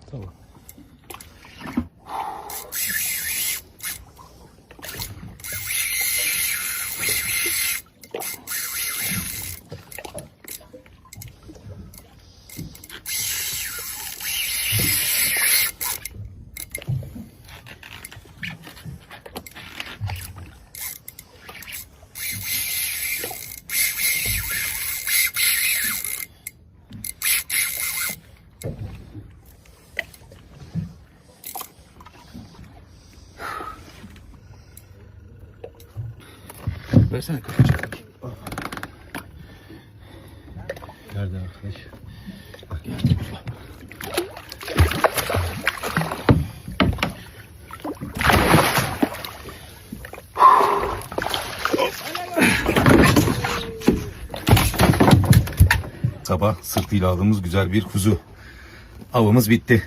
Tamam. Versene kapıcı. Nerede arkadaş? Sabah sırtıyla aldığımız güzel bir kuzu. Avımız bitti.